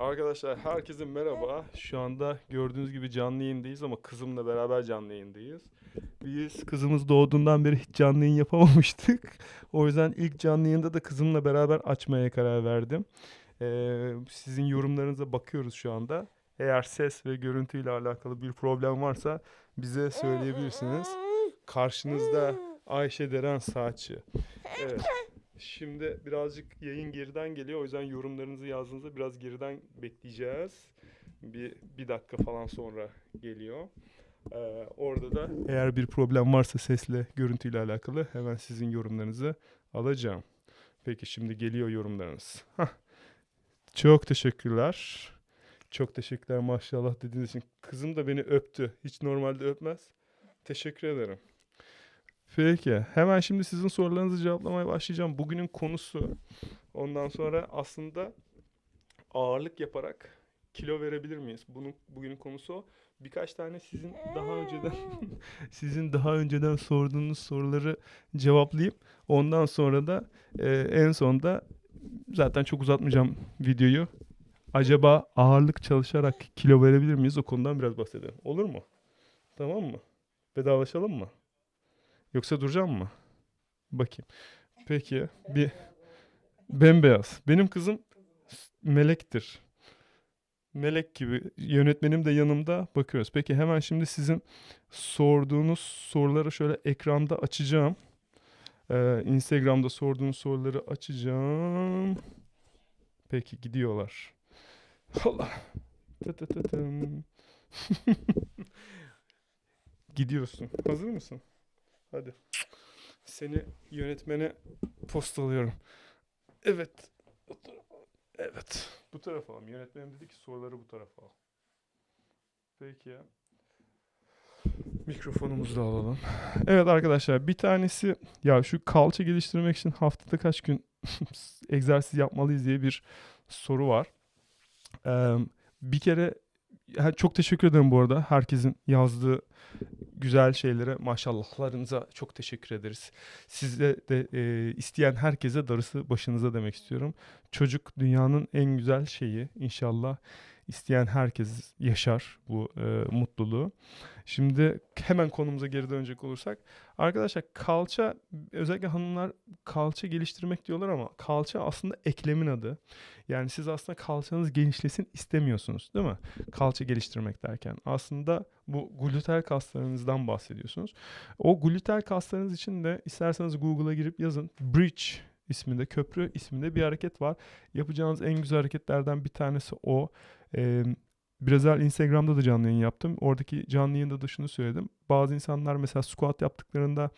Arkadaşlar herkese merhaba. Şu anda gördüğünüz gibi canlı yayındayız ama kızımla beraber canlı yayındayız. Biz kızımız doğduğundan beri hiç canlı yayın yapamamıştık. O yüzden ilk canlı yayında da kızımla beraber açmaya karar verdim. Ee, sizin yorumlarınıza bakıyoruz şu anda. Eğer ses ve görüntüyle alakalı bir problem varsa bize söyleyebilirsiniz. Karşınızda Ayşe Deren Saatçı. Evet. Şimdi birazcık yayın geriden geliyor. O yüzden yorumlarınızı yazdığınızda biraz geriden bekleyeceğiz. Bir, bir dakika falan sonra geliyor. Ee, orada da eğer bir problem varsa sesle, görüntüyle alakalı hemen sizin yorumlarınızı alacağım. Peki şimdi geliyor yorumlarınız. Hah. Çok teşekkürler. Çok teşekkürler maşallah dediğiniz için. Kızım da beni öptü. Hiç normalde öpmez. Teşekkür ederim. Peki. Hemen şimdi sizin sorularınızı cevaplamaya başlayacağım. Bugünün konusu. Ondan sonra aslında ağırlık yaparak kilo verebilir miyiz? Bunun bugünün konusu o. Birkaç tane sizin daha önceden sizin daha önceden sorduğunuz soruları cevaplayıp ondan sonra da e, en sonda zaten çok uzatmayacağım videoyu. Acaba ağırlık çalışarak kilo verebilir miyiz? O konudan biraz bahsedelim. Olur mu? Tamam mı? Vedalaşalım mı? Yoksa duracağım mı? Bakayım. Peki. Bir bembeyaz. Benim kızım melektir. Melek gibi. Yönetmenim de yanımda. Bakıyoruz. Peki hemen şimdi sizin sorduğunuz soruları şöyle ekranda açacağım. Ee, Instagram'da sorduğunuz soruları açacağım. Peki gidiyorlar. Allah. Gidiyorsun. Hazır mısın? Hadi. Seni yönetmene postalıyorum. Evet. Evet. Bu tarafa alalım. Yönetmenim dedi ki soruları bu tarafa al. Peki. Mikrofonumuzu da alalım. Evet arkadaşlar bir tanesi ya şu kalça geliştirmek için haftada kaç gün egzersiz yapmalıyız diye bir soru var. Ee, bir kere çok teşekkür ederim bu arada herkesin yazdığı güzel şeylere maşallahlarınıza çok teşekkür ederiz. Size de e, isteyen herkese darısı başınıza demek istiyorum. Çocuk dünyanın en güzel şeyi inşallah isteyen herkes yaşar bu e, mutluluğu. Şimdi hemen konumuza geri dönecek olursak arkadaşlar kalça özellikle hanımlar kalça geliştirmek diyorlar ama kalça aslında eklemin adı. Yani siz aslında kalçanız genişlesin istemiyorsunuz değil mi? Kalça geliştirmek derken aslında bu gluteal kaslarınızdan bahsediyorsunuz. O gluteal kaslarınız için de isterseniz Google'a girip yazın. Bridge isminde, köprü isminde bir hareket var. Yapacağınız en güzel hareketlerden bir tanesi o. Ee, biraz evvel Instagram'da da canlı yayın yaptım. Oradaki canlı yayında da şunu söyledim. Bazı insanlar mesela squat yaptıklarında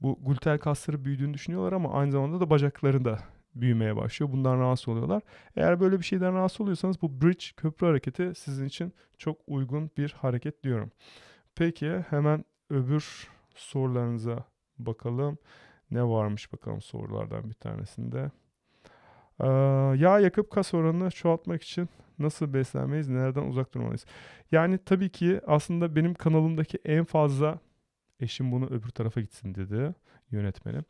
bu gluteal kasları büyüdüğünü düşünüyorlar ama aynı zamanda da bacakları da büyümeye başlıyor. Bundan rahatsız oluyorlar. Eğer böyle bir şeyden rahatsız oluyorsanız bu bridge köprü hareketi sizin için çok uygun bir hareket diyorum. Peki hemen öbür sorularınıza bakalım. Ne varmış bakalım sorulardan bir tanesinde. Ee, yağ yakıp kas oranını çoğaltmak için nasıl beslenmeliyiz, nelerden uzak durmalıyız? Yani tabii ki aslında benim kanalımdaki en fazla eşim bunu öbür tarafa gitsin dedi yönetmenim.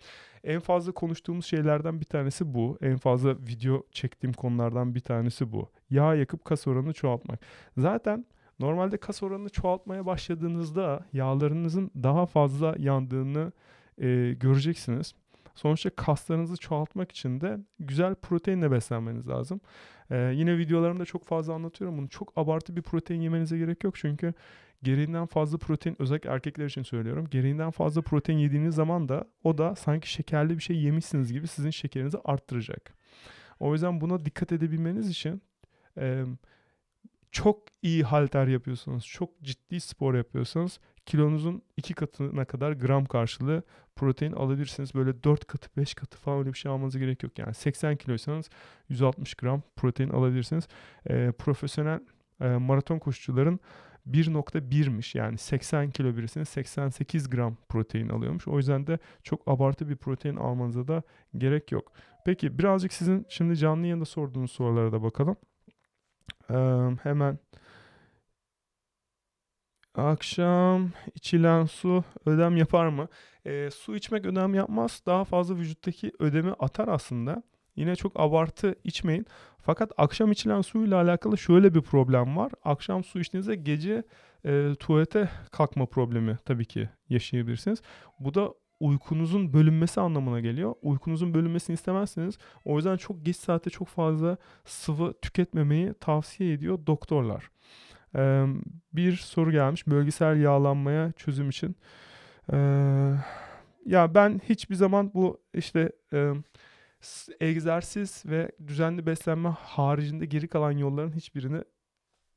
En fazla konuştuğumuz şeylerden bir tanesi bu. En fazla video çektiğim konulardan bir tanesi bu. Yağ yakıp kas oranını çoğaltmak. Zaten normalde kas oranını çoğaltmaya başladığınızda yağlarınızın daha fazla yandığını e, göreceksiniz. Sonuçta kaslarınızı çoğaltmak için de güzel proteinle beslenmeniz lazım. Ee, yine videolarımda çok fazla anlatıyorum bunu. Çok abartı bir protein yemenize gerek yok çünkü gereğinden fazla protein özellikle erkekler için söylüyorum. Gereğinden fazla protein yediğiniz zaman da o da sanki şekerli bir şey yemişsiniz gibi sizin şekerinizi arttıracak. O yüzden buna dikkat edebilmeniz için e, çok iyi halter yapıyorsanız, çok ciddi spor yapıyorsanız kilonuzun iki katına kadar gram karşılığı protein alabilirsiniz. Böyle 4 katı 5 katı falan öyle bir şey almanıza gerek yok. Yani 80 kiloysanız 160 gram protein alabilirsiniz. Ee, profesyonel e, maraton koşucuların 1.1'miş yani 80 kilo birisinin 88 gram protein alıyormuş. O yüzden de çok abartı bir protein almanıza da gerek yok. Peki birazcık sizin şimdi canlı yayında sorduğunuz sorulara da bakalım. Ee, hemen Akşam içilen su ödem yapar mı? Ee, su içmek ödem yapmaz. Daha fazla vücuttaki ödemi atar aslında. Yine çok abartı içmeyin. Fakat akşam içilen suyla alakalı şöyle bir problem var. Akşam su içtiğinizde gece e, tuvalete kalkma problemi tabii ki yaşayabilirsiniz. Bu da uykunuzun bölünmesi anlamına geliyor. Uykunuzun bölünmesini istemezseniz o yüzden çok geç saate çok fazla sıvı tüketmemeyi tavsiye ediyor doktorlar. Bir soru gelmiş bölgesel yağlanmaya çözüm için. Ya ben hiçbir zaman bu işte egzersiz ve düzenli beslenme haricinde geri kalan yolların hiçbirini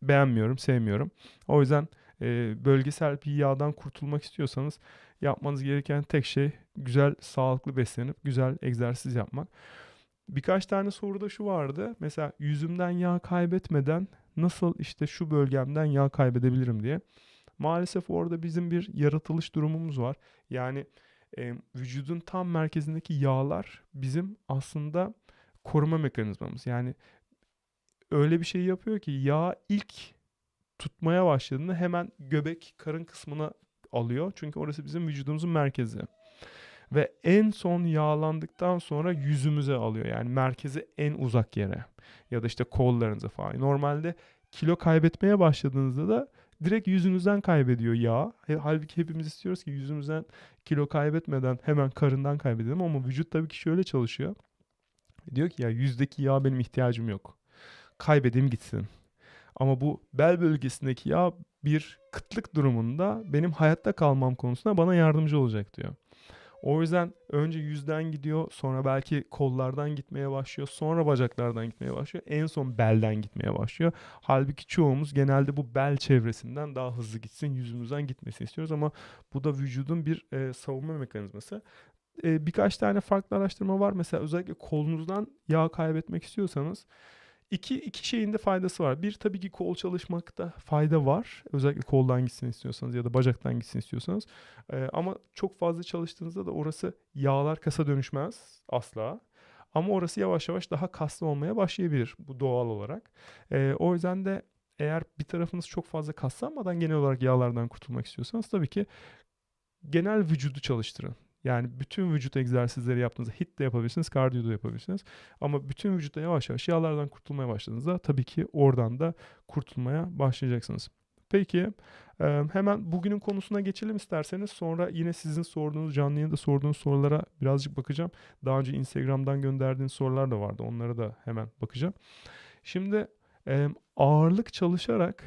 beğenmiyorum, sevmiyorum. O yüzden e, bölgesel bir yağdan kurtulmak istiyorsanız yapmanız gereken tek şey güzel, sağlıklı beslenip güzel egzersiz yapmak. Birkaç tane soruda şu vardı. Mesela yüzümden yağ kaybetmeden nasıl işte şu bölgemden yağ kaybedebilirim diye. Maalesef orada bizim bir yaratılış durumumuz var. Yani e, vücudun tam merkezindeki yağlar bizim aslında koruma mekanizmamız. Yani öyle bir şey yapıyor ki yağ ilk tutmaya başladığında hemen göbek karın kısmına alıyor. Çünkü orası bizim vücudumuzun merkezi. Ve en son yağlandıktan sonra yüzümüze alıyor. Yani merkezi en uzak yere. Ya da işte kollarınıza falan. Normalde kilo kaybetmeye başladığınızda da direkt yüzünüzden kaybediyor yağ. Halbuki hepimiz istiyoruz ki yüzümüzden kilo kaybetmeden hemen karından kaybedelim ama vücut tabii ki şöyle çalışıyor. Diyor ki ya yüzdeki yağ benim ihtiyacım yok. Kaybedeyim gitsin. Ama bu bel bölgesindeki yağ bir kıtlık durumunda benim hayatta kalmam konusunda bana yardımcı olacak diyor. O yüzden önce yüzden gidiyor, sonra belki kollardan gitmeye başlıyor, sonra bacaklardan gitmeye başlıyor, en son belden gitmeye başlıyor. Halbuki çoğumuz genelde bu bel çevresinden daha hızlı gitsin, yüzümüzden gitmesini istiyoruz ama bu da vücudun bir e, savunma mekanizması. E, birkaç tane farklı araştırma var. Mesela özellikle kolunuzdan yağ kaybetmek istiyorsanız İki, iki şeyin de faydası var. Bir tabii ki kol çalışmakta fayda var. Özellikle koldan gitsin istiyorsanız ya da bacaktan gitsin istiyorsanız. Ee, ama çok fazla çalıştığınızda da orası yağlar kasa dönüşmez asla. Ama orası yavaş yavaş daha kaslı olmaya başlayabilir bu doğal olarak. Ee, o yüzden de eğer bir tarafınız çok fazla kaslanmadan genel olarak yağlardan kurtulmak istiyorsanız tabii ki genel vücudu çalıştırın. Yani bütün vücut egzersizleri yaptığınızda hit de yapabilirsiniz, kardiyo da yapabilirsiniz. Ama bütün vücutta yavaş yavaş yağlardan kurtulmaya başladığınızda tabii ki oradan da kurtulmaya başlayacaksınız. Peki hemen bugünün konusuna geçelim isterseniz. Sonra yine sizin sorduğunuz, canlı yayında sorduğunuz sorulara birazcık bakacağım. Daha önce Instagram'dan gönderdiğiniz sorular da vardı. Onlara da hemen bakacağım. Şimdi ağırlık çalışarak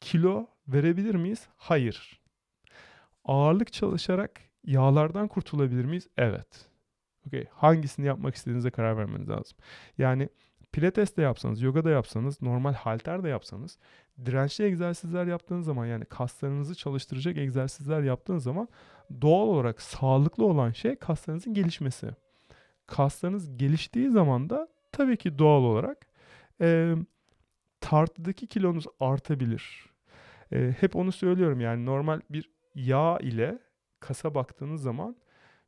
kilo verebilir miyiz? Hayır. Ağırlık çalışarak Yağlardan kurtulabilir miyiz? Evet. Okay. Hangisini yapmak istediğinize karar vermeniz lazım. Yani pilates de yapsanız, yoga da yapsanız, normal halter de yapsanız, dirençli egzersizler yaptığınız zaman yani kaslarınızı çalıştıracak egzersizler yaptığınız zaman doğal olarak sağlıklı olan şey kaslarınızın gelişmesi. Kaslarınız geliştiği zaman da tabii ki doğal olarak e, tartıdaki kilonuz artabilir. E, hep onu söylüyorum yani normal bir yağ ile kasa baktığınız zaman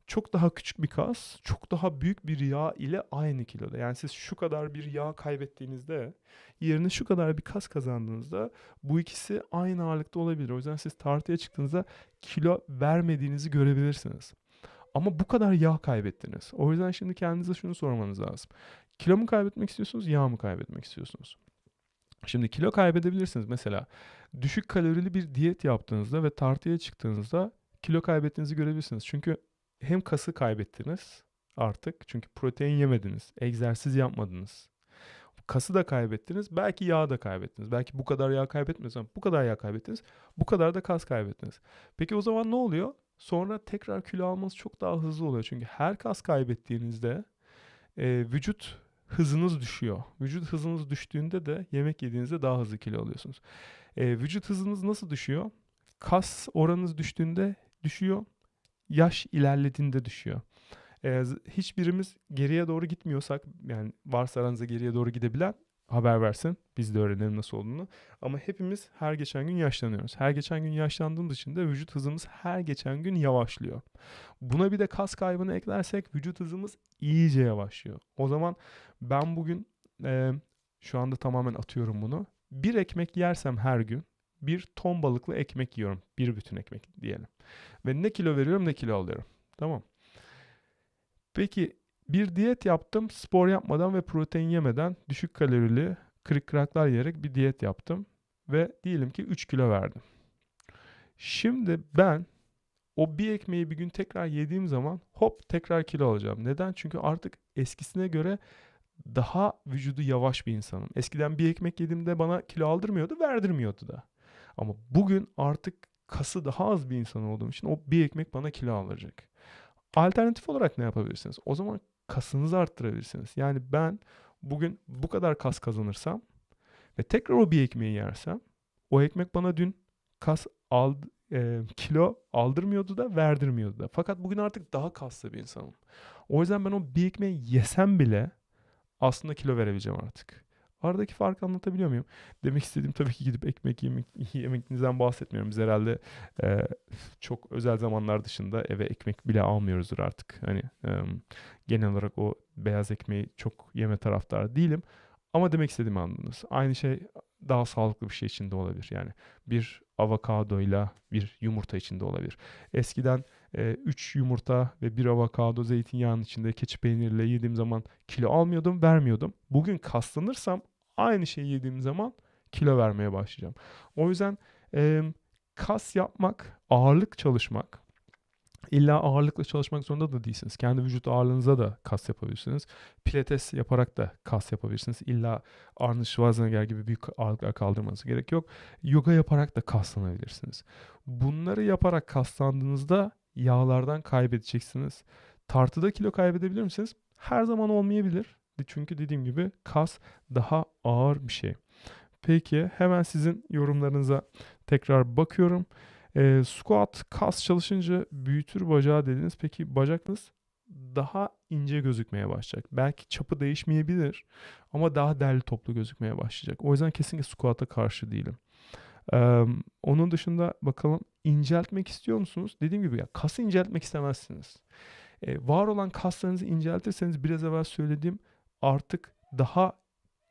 çok daha küçük bir kas, çok daha büyük bir yağ ile aynı kiloda. Yani siz şu kadar bir yağ kaybettiğinizde yerine şu kadar bir kas kazandığınızda bu ikisi aynı ağırlıkta olabilir. O yüzden siz tartıya çıktığınızda kilo vermediğinizi görebilirsiniz. Ama bu kadar yağ kaybettiniz. O yüzden şimdi kendinize şunu sormanız lazım. Kilo mu kaybetmek istiyorsunuz, yağ mı kaybetmek istiyorsunuz? Şimdi kilo kaybedebilirsiniz. Mesela düşük kalorili bir diyet yaptığınızda ve tartıya çıktığınızda kilo kaybettiğinizi görebilirsiniz. Çünkü hem kası kaybettiniz artık çünkü protein yemediniz, egzersiz yapmadınız. Kası da kaybettiniz, belki yağ da kaybettiniz. Belki bu kadar yağ kaybetmediniz ama bu kadar yağ kaybettiniz, bu kadar da kas kaybettiniz. Peki o zaman ne oluyor? Sonra tekrar kilo almanız çok daha hızlı oluyor. Çünkü her kas kaybettiğinizde e, vücut hızınız düşüyor. Vücut hızınız düştüğünde de yemek yediğinizde daha hızlı kilo alıyorsunuz. E, vücut hızınız nasıl düşüyor? Kas oranınız düştüğünde düşüyor. Yaş ilerlediğinde düşüyor. Ee, hiçbirimiz geriye doğru gitmiyorsak yani varsa aranızda geriye doğru gidebilen haber versin. Biz de öğrenelim nasıl olduğunu. Ama hepimiz her geçen gün yaşlanıyoruz. Her geçen gün yaşlandığımız için de vücut hızımız her geçen gün yavaşlıyor. Buna bir de kas kaybını eklersek vücut hızımız iyice yavaşlıyor. O zaman ben bugün e, şu anda tamamen atıyorum bunu. Bir ekmek yersem her gün bir ton balıklı ekmek yiyorum. Bir bütün ekmek diyelim. Ve ne kilo veriyorum ne kilo alıyorum. Tamam. Peki Bir diyet yaptım spor yapmadan ve protein yemeden düşük kalorili kırık kıraklar yiyerek bir diyet yaptım. Ve diyelim ki 3 kilo verdim. Şimdi ben o bir ekmeği bir gün tekrar yediğim zaman hop tekrar kilo alacağım. Neden? Çünkü artık eskisine göre daha vücudu yavaş bir insanım. Eskiden bir ekmek yediğimde bana kilo aldırmıyordu, verdirmiyordu da. Ama bugün artık kası daha az bir insan olduğum için o bir ekmek bana kilo aldıracak. Alternatif olarak ne yapabilirsiniz? O zaman kasınızı arttırabilirsiniz. Yani ben bugün bu kadar kas kazanırsam ve tekrar o bir ekmeği yersem o ekmek bana dün kas aldı, e, kilo aldırmıyordu da verdirmiyordu da. Fakat bugün artık daha kaslı bir insanım. O yüzden ben o bir ekmeği yesem bile aslında kilo verebileceğim artık. Aradaki farkı anlatabiliyor muyum? Demek istediğim tabii ki gidip ekmek yemek, yemekinizden bahsetmiyorum. Biz herhalde e, çok özel zamanlar dışında eve ekmek bile almıyoruzdur artık. Hani e, genel olarak o beyaz ekmeği çok yeme taraftarı değilim. Ama demek istediğimi anladınız. Aynı şey daha sağlıklı bir şey için de olabilir. Yani bir avokadoyla bir yumurta için de olabilir. Eskiden 3 e, yumurta ve bir avokado zeytinyağının içinde keçi peyniriyle yediğim zaman kilo almıyordum, vermiyordum. Bugün kaslanırsam aynı şeyi yediğim zaman kilo vermeye başlayacağım. O yüzden e, kas yapmak, ağırlık çalışmak İlla ağırlıkla çalışmak zorunda da değilsiniz. Kendi vücut ağırlığınıza da kas yapabilirsiniz. Pilates yaparak da kas yapabilirsiniz. İlla Arnold Schwarzenegger gibi büyük ağırlıklar kaldırmanız gerek yok. Yoga yaparak da kaslanabilirsiniz. Bunları yaparak kaslandığınızda yağlardan kaybedeceksiniz. Tartıda kilo kaybedebilir misiniz? Her zaman olmayabilir. Çünkü dediğim gibi kas daha ağır bir şey. Peki hemen sizin yorumlarınıza tekrar bakıyorum. E, squat kas çalışınca büyütür bacağı dediniz. Peki bacakınız daha ince gözükmeye başlayacak. Belki çapı değişmeyebilir ama daha derli toplu gözükmeye başlayacak. O yüzden kesinlikle squat'a karşı değilim. Ee, onun dışında bakalım inceltmek istiyor musunuz? Dediğim gibi ya kası inceltmek istemezsiniz. Ee, var olan kaslarınızı inceltirseniz biraz evvel söylediğim artık daha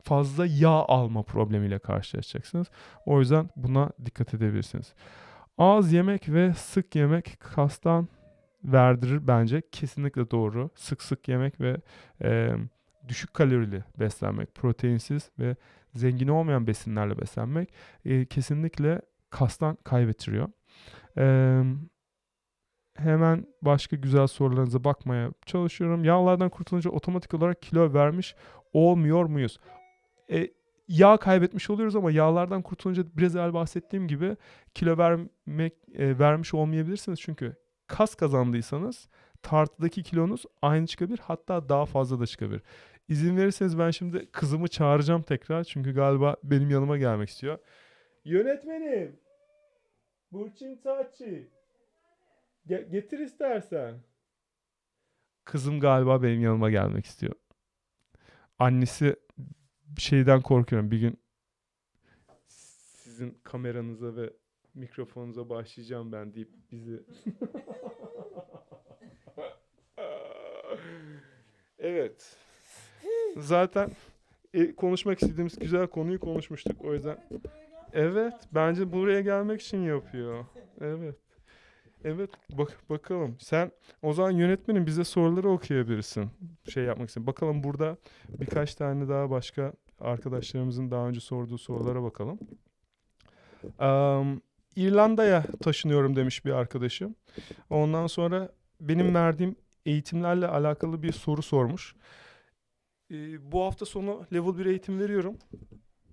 fazla yağ alma problemiyle karşılaşacaksınız. O yüzden buna dikkat edebilirsiniz. Az yemek ve sık yemek kastan verdirir bence. Kesinlikle doğru. Sık sık yemek ve e, düşük kalorili beslenmek, proteinsiz ve zengin olmayan besinlerle beslenmek e, kesinlikle kastan kaybettiriyor. E, hemen başka güzel sorularınıza bakmaya çalışıyorum. Yağlardan kurtulunca otomatik olarak kilo vermiş olmuyor muyuz? E, yağ kaybetmiş oluyoruz ama yağlardan kurtulunca biraz evvel bahsettiğim gibi kilo vermek e, vermiş olmayabilirsiniz. Çünkü kas kazandıysanız tartıdaki kilonuz aynı çıkabilir hatta daha fazla da çıkabilir. İzin verirseniz ben şimdi kızımı çağıracağım tekrar çünkü galiba benim yanıma gelmek istiyor. Yönetmenim. Burçin Taçi. Ge- getir istersen. Kızım galiba benim yanıma gelmek istiyor. Annesi şeyden korkuyorum. Bir gün sizin kameranıza ve mikrofonunuza başlayacağım ben deyip bizi Evet. Zaten e, konuşmak istediğimiz güzel konuyu konuşmuştuk. O yüzden Evet, bence buraya gelmek için yapıyor. Evet. Evet, bak bakalım. Sen o zaman yönetmenin bize soruları okuyabilirsin. Şey yapmak için. Bakalım burada birkaç tane daha başka arkadaşlarımızın daha önce sorduğu sorulara bakalım. Um, İrlanda'ya taşınıyorum demiş bir arkadaşım. Ondan sonra benim verdiğim eğitimlerle alakalı bir soru sormuş. Ee, bu hafta sonu level 1 eğitim veriyorum.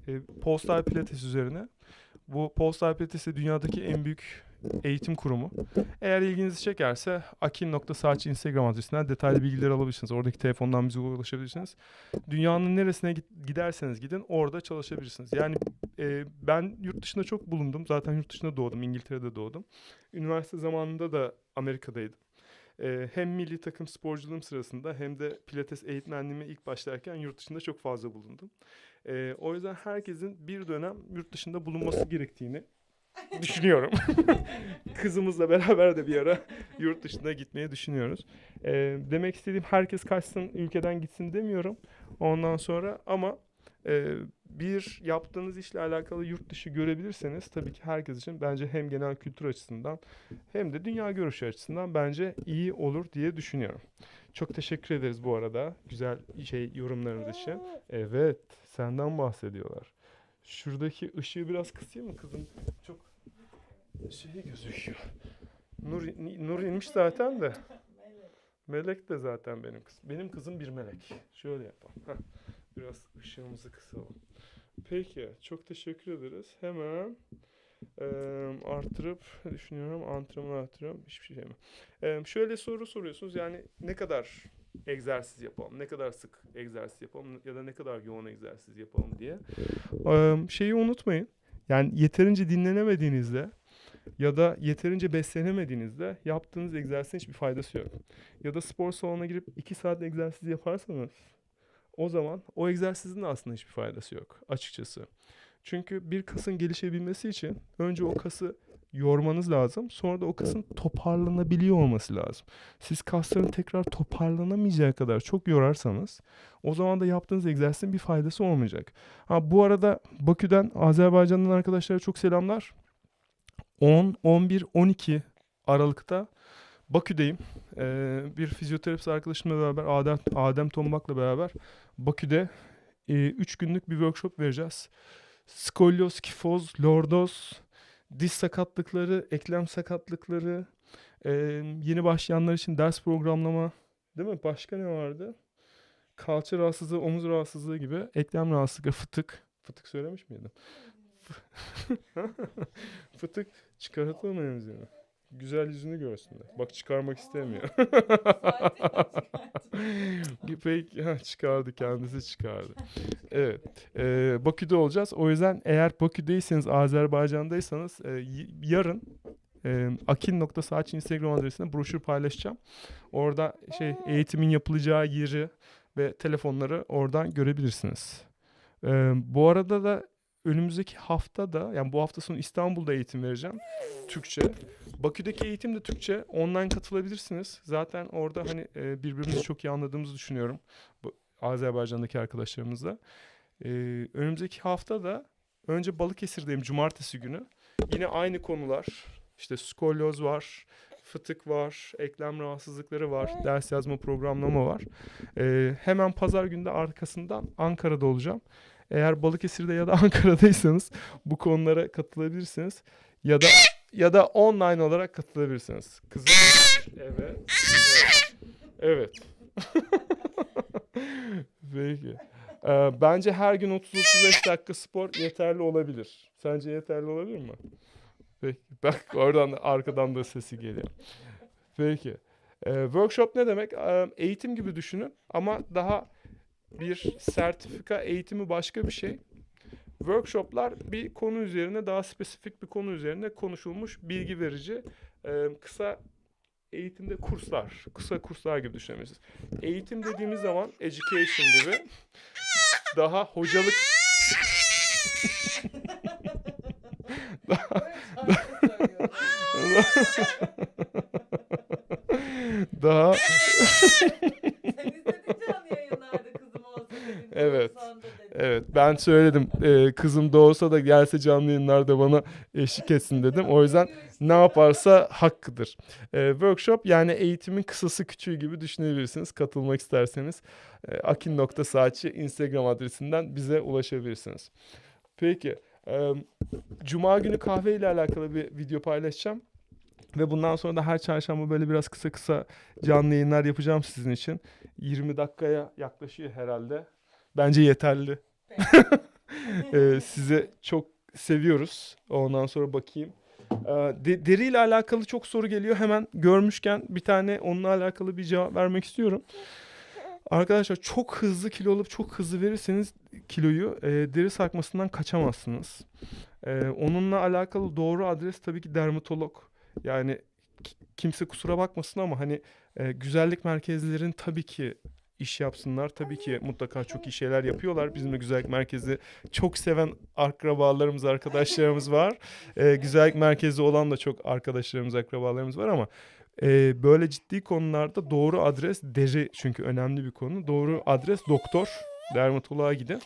Ee, Postal Pilates üzerine. Bu Postal Pilates de dünyadaki en büyük eğitim kurumu. Eğer ilginizi çekerse akin.saç Instagram adresinden detaylı bilgiler alabilirsiniz. Oradaki telefondan bize ulaşabilirsiniz. Dünyanın neresine giderseniz gidin orada çalışabilirsiniz. Yani e, ben yurt dışında çok bulundum. Zaten yurt dışında doğdum. İngiltere'de doğdum. Üniversite zamanında da Amerika'daydım. E, hem milli takım sporculuğum sırasında hem de pilates eğitmenliğime ilk başlarken yurt dışında çok fazla bulundum. E, o yüzden herkesin bir dönem yurt dışında bulunması gerektiğini düşünüyorum. Kızımızla beraber de bir ara yurt dışına gitmeyi düşünüyoruz. E, demek istediğim herkes kaçsın ülkeden gitsin demiyorum. Ondan sonra ama e, bir yaptığınız işle alakalı yurt dışı görebilirseniz tabii ki herkes için bence hem genel kültür açısından hem de dünya görüşü açısından bence iyi olur diye düşünüyorum. Çok teşekkür ederiz bu arada güzel şey yorumlarınız için. Evet, senden bahsediyorlar. Şuradaki ışığı biraz kısayım mı kızım? Çok şey gözüküyor. Nur, Nur inmiş zaten de. Melek de zaten benim kız. Benim kızım bir melek. Şöyle yapalım. Heh, biraz ışığımızı kısalım. Peki, çok teşekkür ederiz. Hemen eee, artırıp düşünüyorum, antrenman artırıyorum. Hiçbir şey mi? Eee, şöyle soru soruyorsunuz. Yani ne kadar egzersiz yapalım, ne kadar sık egzersiz yapalım ya da ne kadar yoğun egzersiz yapalım diye. Eee, şeyi unutmayın. Yani yeterince dinlenemediğinizde ya da yeterince beslenemediğinizde yaptığınız egzersizin hiçbir faydası yok. Ya da spor salonuna girip 2 saat egzersiz yaparsanız o zaman o egzersizin de aslında hiçbir faydası yok açıkçası. Çünkü bir kasın gelişebilmesi için önce o kası yormanız lazım. Sonra da o kasın toparlanabiliyor olması lazım. Siz kasların tekrar toparlanamayacağı kadar çok yorarsanız o zaman da yaptığınız egzersizin bir faydası olmayacak. Ha bu arada Bakü'den Azerbaycan'dan arkadaşlara çok selamlar. 10, 11, 12 Aralık'ta Bakü'deyim. Ee, bir fizyoterapist arkadaşımla beraber Adem, Adem Tombak'la beraber Bakü'de 3 günlük bir workshop vereceğiz. Skolyoz, kifoz, lordoz, diz sakatlıkları, eklem sakatlıkları, e, yeni başlayanlar için ders programlama, değil mi? Başka ne vardı? Kalça rahatsızlığı, omuz rahatsızlığı gibi, eklem rahatsızlığı, fıtık. Fıtık söylemiş miydim? fıtık çıkartalım emzini. Güzel yüzünü görsünler. Bak çıkarmak istemiyor. Peki ha, çıkardı kendisi çıkardı. Evet. Ee, Bakü'de olacağız. O yüzden eğer Bakü'deyseniz Azerbaycan'daysanız e, yarın e, akin.saç Instagram adresine broşür paylaşacağım. Orada şey eğitimin yapılacağı yeri ve telefonları oradan görebilirsiniz. Ee, bu arada da önümüzdeki hafta da yani bu hafta sonu İstanbul'da eğitim vereceğim. Türkçe. Bakü'deki eğitim de Türkçe. Online katılabilirsiniz. Zaten orada hani e, birbirimizi çok iyi anladığımızı düşünüyorum. Bu Azerbaycan'daki arkadaşlarımızla. Ee, önümüzdeki hafta da önce Balıkesir'deyim cumartesi günü. Yine aynı konular. İşte skolyoz var, fıtık var, eklem rahatsızlıkları var, ders yazma programlama var. Ee, hemen pazar günde arkasından Ankara'da olacağım. Eğer Balıkesir'de ya da Ankara'daysanız bu konulara katılabilirsiniz. Ya da ya da online olarak katılabilirsiniz. Kızım evet. Evet. Peki. Ee, bence her gün 30-35 dakika spor yeterli olabilir. Sence yeterli olabilir mi? Peki. Bak oradan arkadan da sesi geliyor. Peki. Ee, workshop ne demek? Ee, eğitim gibi düşünün ama daha bir sertifika eğitimi başka bir şey. Workshoplar bir konu üzerine daha spesifik bir konu üzerine konuşulmuş bilgi verici e, kısa eğitimde kurslar, kısa kurslar gibi düşünebilirsiniz. Eğitim dediğimiz zaman education gibi daha hocalık daha Sen izledin canlı yayınlarda kızım olsa dedin. Evet. olsan da dedin. Evet ben söyledim Ee, kızım doğursa da gelse canlı yayınlarda bana eşlik etsin dedim. O yüzden ne yaparsa hakkıdır. Ee, workshop yani eğitimin kısası küçüğü gibi düşünebilirsiniz. Katılmak isterseniz e, akin.saatçi Instagram adresinden bize ulaşabilirsiniz. Peki e, Cuma günü kahve ile alakalı bir video paylaşacağım. Ve bundan sonra da her çarşamba böyle biraz kısa kısa canlı yayınlar yapacağım sizin için. 20 dakikaya yaklaşıyor herhalde. Bence yeterli. Ee, size çok seviyoruz. Ondan sonra bakayım. Ee, de- deriyle alakalı çok soru geliyor. Hemen görmüşken bir tane onunla alakalı bir cevap vermek istiyorum. Arkadaşlar çok hızlı kilo alıp çok hızlı verirseniz kiloyu e, deri sarkmasından kaçamazsınız. Ee, onunla alakalı doğru adres tabii ki dermatolog. Yani ki- kimse kusura bakmasın ama hani e, güzellik merkezlerin tabii ki iş yapsınlar. Tabii ki mutlaka çok iyi şeyler yapıyorlar. Bizim de güzellik merkezi çok seven akrabalarımız, arkadaşlarımız var. Ee, güzellik merkezi olan da çok arkadaşlarımız, akrabalarımız var ama e, böyle ciddi konularda doğru adres deri çünkü önemli bir konu. Doğru adres doktor, dermatoloğa gidin.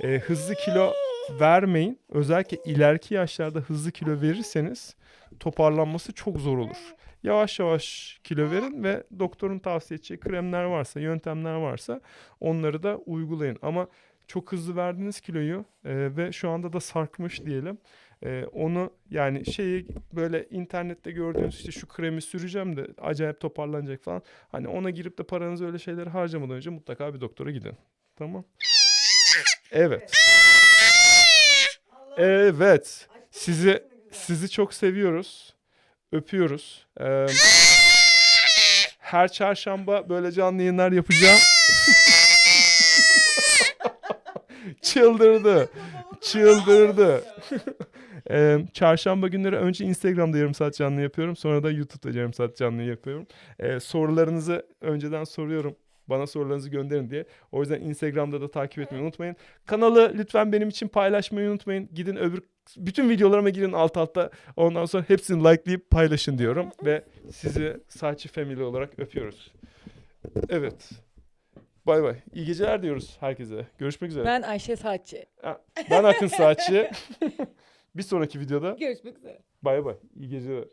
Ee, hızlı kilo vermeyin. Özellikle ileriki yaşlarda hızlı kilo verirseniz toparlanması çok zor olur. Yavaş yavaş kilo verin ve doktorun tavsiye edeceği kremler varsa, yöntemler varsa onları da uygulayın. Ama çok hızlı verdiğiniz kiloyu e, ve şu anda da sarkmış diyelim. e, onu yani şeyi böyle internette gördüğünüz işte şu kremi süreceğim de acayip toparlanacak falan. Hani ona girip de paranızı öyle şeyleri harcamadan önce mutlaka bir doktora gidin. Tamam. Evet. Evet. Sizi sizi çok seviyoruz. Öpüyoruz. Ee, her çarşamba böyle canlı yayınlar yapacağım. Çıldırdı. Çıldırdı. Ee, çarşamba günleri önce Instagram'da yarım saat canlı yapıyorum. Sonra da YouTube'da yarım saat canlı yapıyorum. Ee, sorularınızı önceden soruyorum. Bana sorularınızı gönderin diye. O yüzden Instagram'da da takip etmeyi unutmayın. Kanalı lütfen benim için paylaşmayı unutmayın. Gidin öbür bütün videolarıma girin alt altta. Ondan sonra hepsini likelayıp paylaşın diyorum. Ve sizi Saçı Family olarak öpüyoruz. Evet. Bay bay. İyi geceler diyoruz herkese. Görüşmek üzere. Ben, Ayşe Saatçi. ben Akın Saçı. Bir sonraki videoda Görüşmek üzere. bay bay. İyi geceler.